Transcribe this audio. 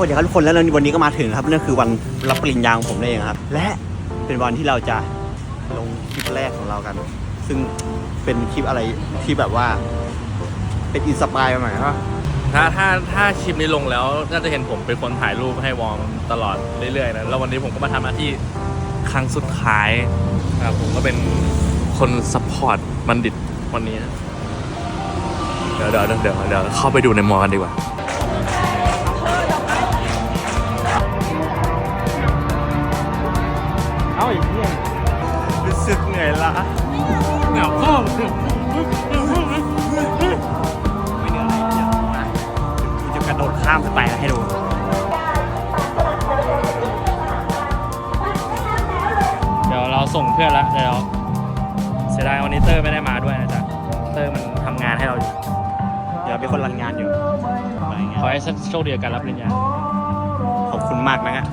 วัสดีครับทุกคนแล้ววันนี้ก็มาถึงครับนั่นคือวันรับปริญญาของผมนั่นเองครับ และเป็นวันที่เราจะลงคลิปแรกของเรากัน ซึ่งเป็นคลิปอะไรที่แบบว่า เป็นอินสปายมาหน่อยครับถ้าถ้าถ้าคลิปนี้ลงแล้วน่าจะเห็นผมเป็นคนถ่ายรูปให้วอร์มตลอดเรื่อยๆนะแล้ววันนี้ผมก็มาทำหน้าที่ครั้งสุดท้ายนะครับผมก็เป็นคนซัพพอร์ตบัณฑิตวันนี้นะเดี๋ยวเดี๋ยวเดี๋ยวเดี๋ยวเข้าไปดูในมอกันดีกว่า สึกเหนื่อยละเหงาพ่อไม่เหนื่อยอะไรเดี๋ยวมากูจะกระโดดข้ามสไตล์ให้ดูเดี๋ยวเราส่งเพื่อนละเดี๋ยวเสียดายวันนี้เตอร์ไม่ได้มาด้วยนะจ๊ะเตอร์มันทำงานให้เราอยู่เดี๋ยวเป็นคนรันงานอยู่อะไรเงี้ยขอให้โชคดีกับการรับปริญญาขอบคุณมากนะฮะ